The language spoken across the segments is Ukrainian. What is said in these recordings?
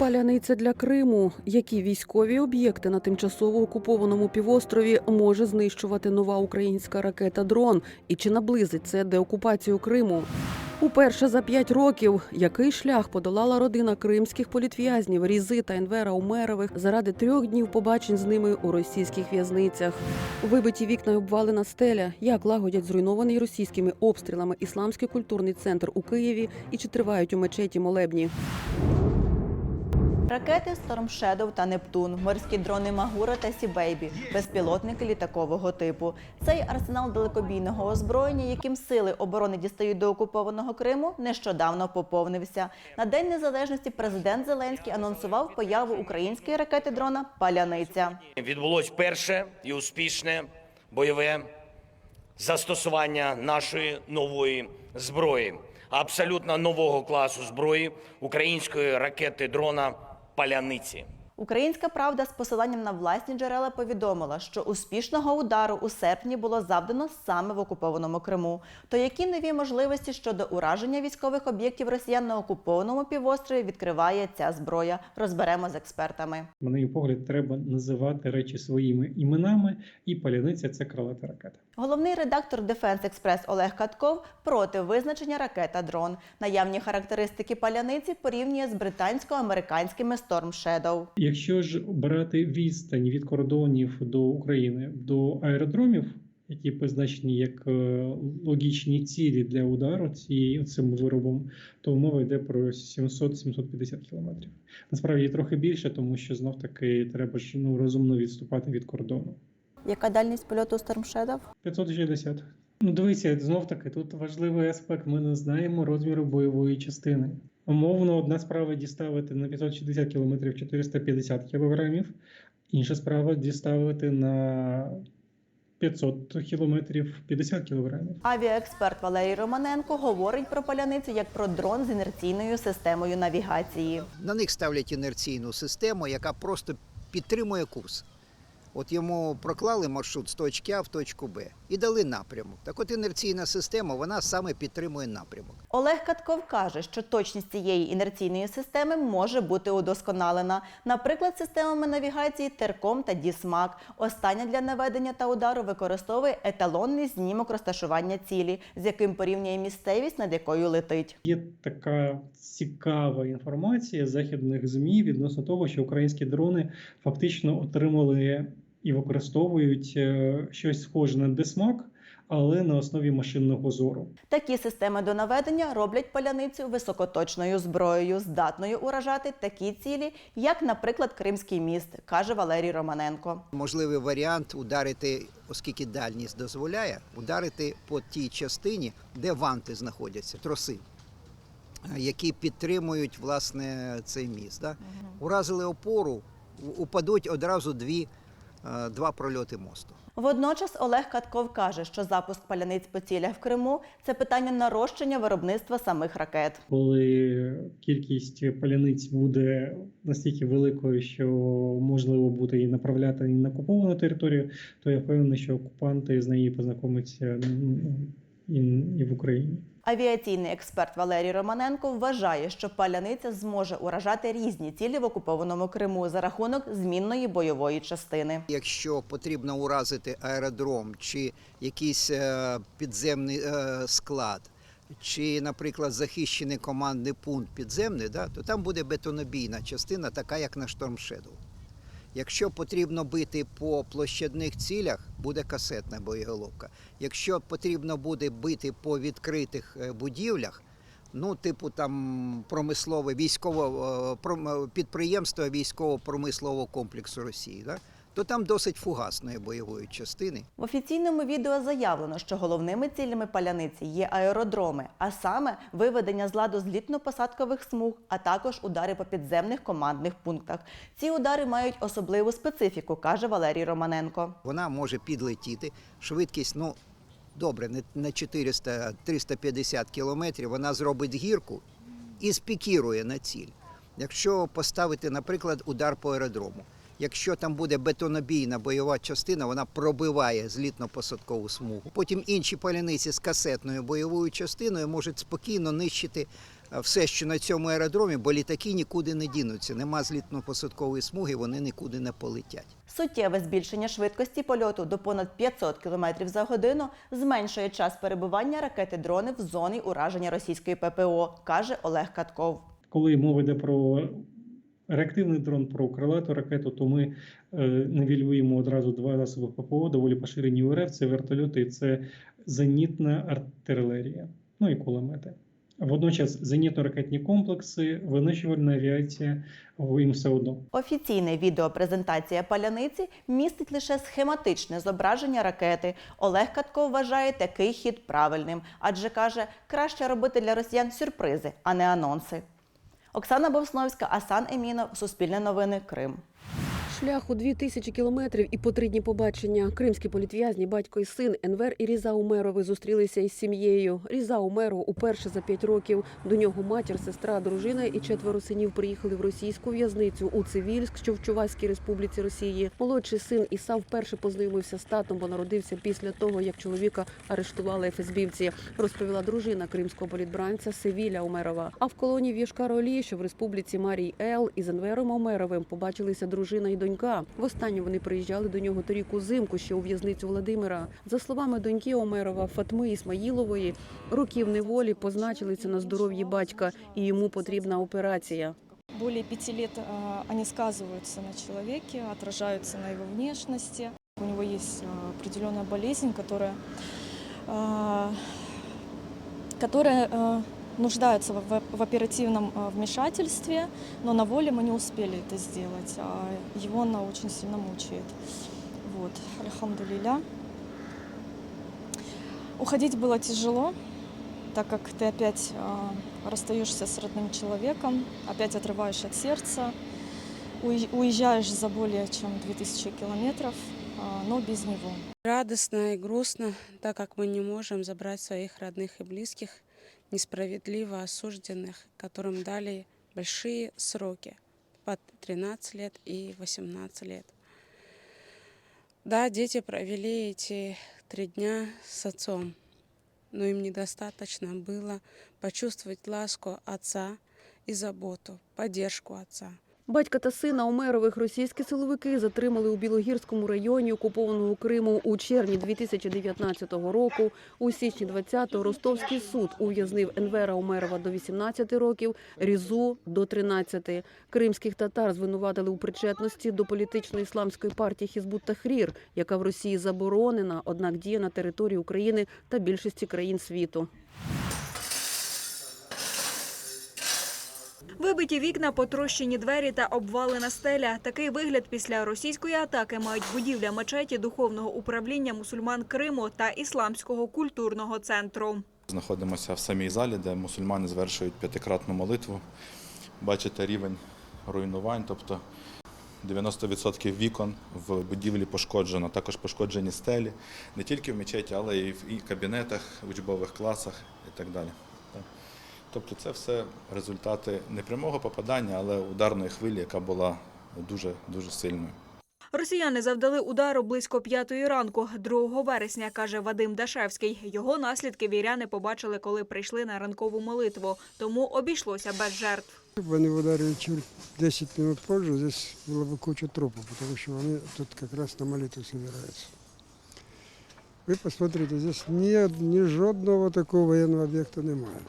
Паляниця для Криму. Які військові об'єкти на тимчасово окупованому півострові може знищувати нова українська ракета дрон? І чи наблизить це деокупацію Криму? Уперше за п'ять років який шлях подолала родина кримських політв'язнів Різи та Енвера Умерових заради трьох днів побачень з ними у російських в'язницях. Вибиті вікна й обвалена стеля. Як лагодять зруйнований російськими обстрілами ісламський культурний центр у Києві і чи тривають у мечеті молебні? Ракети Storm Shadow та Нептун, морські дрони Магура та Сібейбі, безпілотники літакового типу. Цей арсенал далекобійного озброєння, яким сили оборони дістають до окупованого Криму, нещодавно поповнився. На День Незалежності президент Зеленський анонсував появу української ракети дрона Паляниця. Відбулось перше і успішне бойове застосування нашої нової зброї, абсолютно нового класу зброї української ракети дрона Паляниці. Українська правда з посиланням на власні джерела повідомила, що успішного удару у серпні було завдано саме в окупованому Криму. То які нові можливості щодо ураження військових об'єктів росіян на окупованому півострові відкриває ця зброя? Розберемо з експертами. На мій погляд, треба називати речі своїми іменами, і паляниця це крилата ракета. Головний редактор Defense Express Олег Катков проти визначення ракета дрон. Наявні характеристики паляниці порівнює з британсько-американськими Storm Shadow. Якщо ж брати відстань від кордонів до України до аеродромів, які позначені як е, логічні цілі для удару цією цим виробом, то мова йде про 700-750 кілометрів. Насправді трохи більше, тому що знов таки треба ж ну розумно відступати від кордону. Яка дальність польоту Storm Shadow? 560. Ну, дивіться, знов таки, тут важливий аспект. Ми не знаємо розміру бойової частини. Умовно, одна справа діставити на 560 км 450 кг, інша справа діставити на 500 км 50 кг. Авіаексперт Валерій Романенко говорить про паляницю як про дрон з інерційною системою навігації. На них ставлять інерційну систему, яка просто підтримує курс. От йому проклали маршрут з точки А в точку Б і дали напрямок. Так от інерційна система, вона саме підтримує напрямок. Олег Катков каже, що точність цієї інерційної системи може бути удосконалена, наприклад, системами навігації Терком та Дісмак. Остання для наведення та удару використовує еталонний знімок розташування цілі, з яким порівнює місцевість, над якою летить. Є така цікава інформація західних ЗМІ відносно того, що українські дрони фактично отримали і використовують е, щось схоже на десмак, але на основі машинного зору. Такі системи до наведення роблять паляницю високоточною зброєю, здатною уражати такі цілі, як, наприклад, Кримський міст, каже Валерій Романенко. Можливий варіант ударити, оскільки дальність дозволяє, ударити по тій частині, де ванти знаходяться, троси, е, які підтримують власне цей міст. Да? Уразили опору, упадуть одразу дві, два прольоти мосту. Водночас Олег Катков каже, що запуск паляниць по цілях в Криму це питання нарощення виробництва самих ракет. Коли кількість паляниць буде настільки великою, що можливо буде і направляти і на окуповану територію, то я впевнений, що окупанти з нею познайомляться ну, і, і в Україні. Авіаційний експерт Валерій Романенко вважає, що паляниця зможе уражати різні цілі в окупованому Криму за рахунок змінної бойової частини. Якщо потрібно уразити аеродром чи якийсь е, підземний е, склад, чи, наприклад, захищений командний пункт підземний, да, то там буде бетонобійна частина, така як на Shadow. Якщо потрібно бити по площадних цілях, буде касетна боєголовка. Якщо потрібно буде бити по відкритих е, будівлях, ну, типу там промислове військове е, підприємство військово-промислового комплексу Росії, да? То там досить фугасної бойової частини. В офіційному відео заявлено, що головними цілями паляниці є аеродроми, а саме виведення з ладу злітно-посадкових смуг, а також удари по підземних командних пунктах. Ці удари мають особливу специфіку, каже Валерій Романенко. Вона може підлетіти. Швидкість, ну добре, не на 400-350 кілометрів. Вона зробить гірку і спікірує на ціль. Якщо поставити, наприклад, удар по аеродрому. Якщо там буде бетонобійна бойова частина, вона пробиває злітно-посадкову смугу. Потім інші паляниці з касетною бойовою частиною можуть спокійно нищити е, все, що на цьому аеродромі, бо літаки нікуди не дінуться. Нема злітно-посадкової смуги, вони нікуди не полетять. Суттєве збільшення швидкості польоту до понад 500 км за годину зменшує час перебування ракети дрони в зоні ураження російської ППО, каже Олег Катков. Коли мова йде про реактивний дрон, про крилату ракету, то ми е, нивелюємо одразу два засоби ППО, доволі поширені у РФ, це вертольоти, це зенітна артилерія, ну і кулемети. Водночас зенітно-ракетні комплекси, винищувальна авіація, їм все одно. Офіційна відеопрезентація паляниці містить лише схематичне зображення ракети. Олег Катков вважає такий хід правильним, адже каже, краще робити для росіян сюрпризи, а не анонси. Оксана Бовсновська, Асан Емінов, Суспільне новини, Крим. Шлях у дві тисячі кілометрів і по три дні побачення. Кримські політв'язні, батько і син Енвер і Різа Умерови зустрілися із сім'єю. Різа Умеров уперше за п'ять років. До нього матір, сестра, дружина і четверо синів приїхали в російську в'язницю у Цивільськ, що в Чувашській республіці Росії. Молодший син Іса вперше познайомився з татом, бо народився після того, як чоловіка арештували ФСБівці. Розповіла дружина кримського політбранця Севіля Умерова. А в колонії в Єшкар-Олі, що в республіці Марій Ел, із Енвером Умеровим побачилися дружина і донька. Востаннє вони приїжджали до нього торік узимку, ще у в'язницю Владимира. За словами доньки Омерова Фатми Ісмаїлової, років неволі позначилися на здоров'ї батька, і йому потрібна операція. Более пяти лет они сказываются на человеке, отражаются на его внешности. У него есть а, определенная болезнь, которая, которая нуждается в, в- оперативном а, вмешательстве, но на воле мы не успели это сделать. а его она очень сильно мучает. Вот, альхамдулиля. Уходить было тяжело, так как ты опять а, расстаешься с родным человеком, опять отрываешь от сердца, уезжаешь за более чем 2000 километров, а, но без него. Радостно и грустно, так как мы не можем забрать своих родных и близких, несправедливо осужденных, которым дали большие сроки по 13 лет и 18 лет. Да, дети провели эти три дня с отцом, но им недостаточно было почувствовать ласку отца и заботу, поддержку отца. Батька та сина Омерових російські силовики затримали у Білогірському районі окупованого Криму у червні 2019 року. У січні 20-го Ростовський суд ув'язнив Енвера Омерова до 18 років, Різу до 13. Кримських татар звинуватили у причетності до політичної ісламської партії Хізбут Тахрір, яка в Росії заборонена, однак діє на території України та більшості країн світу. Вибиті вікна, потрощені двері та обвалена стеля. Такий вигляд після російської атаки мають будівля мечеті духовного управління мусульман Криму та ісламського культурного центру. Знаходимося в самій залі, де мусульмани звершують п'ятикратну молитву. Бачите рівень руйнувань, тобто 90% вікон в будівлі пошкоджено, також пошкоджені стелі, не тільки в мечеті, але і в кабінетах, учбових класах і так далі. Так. Тобто це все результати не прямого попадання, але ударної хвилі, яка була дуже дуже сильною. Росіяни завдали удару близько п'ятої ранку, 2 вересня, каже Вадим Дашевський. Його наслідки віряни побачили, коли прийшли на ранкову молитву, тому обійшлося без жертв. Если бы они ударили чуть 10 минут позже, здесь было бы куча трупов, потому что они тут как раз на молитву собираются. Вы посмотрите, здесь ни, ни жодного такого военного объекта немає.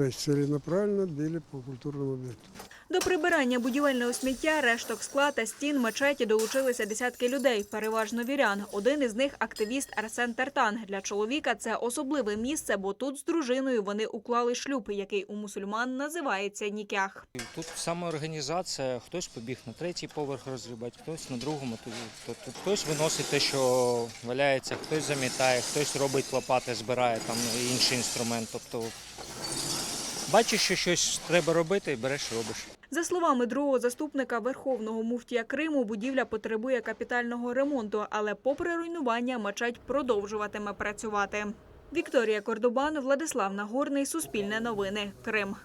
То есть целенаправленно били по культурному объекту. До прибирання будівельного сміття, решток скла та стін мечеті долучилися десятки людей, переважно вірян. Один із них активіст Арсен Тартан. Для чоловіка це особливе місце, бо тут з дружиною вони уклали шлюб, який у мусульман називається нікях. Тут самоорганізація, хтось побіг на третій поверх розгрібати, хтось на другому. Тут хтось виносить те, що валяється, хтось замітає, хтось робить лопати, збирає там інший інструмент. Тобто бачиш, що щось треба робити, береш, робиш. За словами другого заступника верховного муфтія Криму, будівля потребує капітального ремонту, але попри руйнування мечеть продовжуватиме працювати. Вікторія Кордобан, Владислав Нагорний, Суспільне новини, Крим.